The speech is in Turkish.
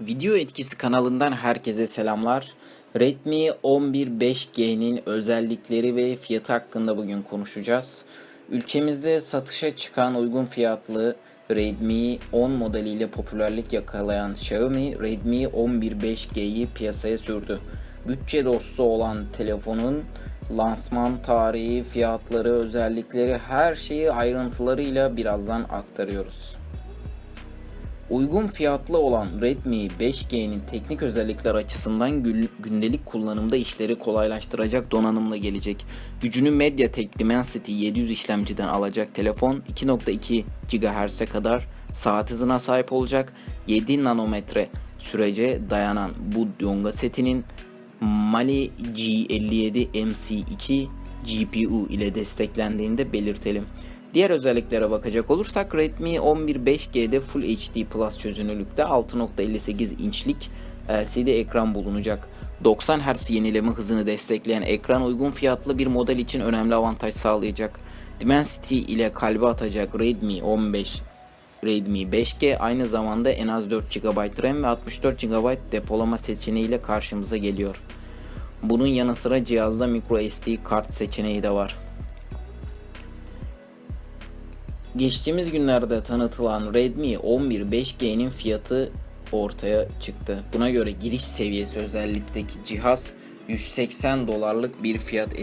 Video Etkisi kanalından herkese selamlar. Redmi 11 5G'nin özellikleri ve fiyatı hakkında bugün konuşacağız. Ülkemizde satışa çıkan uygun fiyatlı Redmi 10 modeliyle popülerlik yakalayan Xiaomi Redmi 11 5G'yi piyasaya sürdü. Bütçe dostu olan telefonun lansman tarihi, fiyatları, özellikleri her şeyi ayrıntılarıyla birazdan aktarıyoruz. Uygun fiyatlı olan Redmi 5G'nin teknik özellikler açısından gündelik kullanımda işleri kolaylaştıracak donanımla gelecek. Gücünü MediaTek Dimensity 700 işlemciden alacak telefon 2.2 GHz'e kadar saat hızına sahip olacak. 7 nanometre sürece dayanan bu yonga setinin Mali G57 MC2 GPU ile desteklendiğini de belirtelim. Diğer özelliklere bakacak olursak Redmi 11 5G'de Full HD Plus çözünürlükte 6.58 inçlik LCD ekran bulunacak. 90 Hz yenileme hızını destekleyen ekran uygun fiyatlı bir model için önemli avantaj sağlayacak. Dimensity ile kalbe atacak Redmi 15 Redmi 5G aynı zamanda en az 4 GB RAM ve 64 GB depolama seçeneğiyle karşımıza geliyor. Bunun yanı sıra cihazda microSD kart seçeneği de var. Geçtiğimiz günlerde tanıtılan Redmi 11 5G'nin fiyatı ortaya çıktı. Buna göre giriş seviyesi özellikteki cihaz 180 dolarlık bir fiyat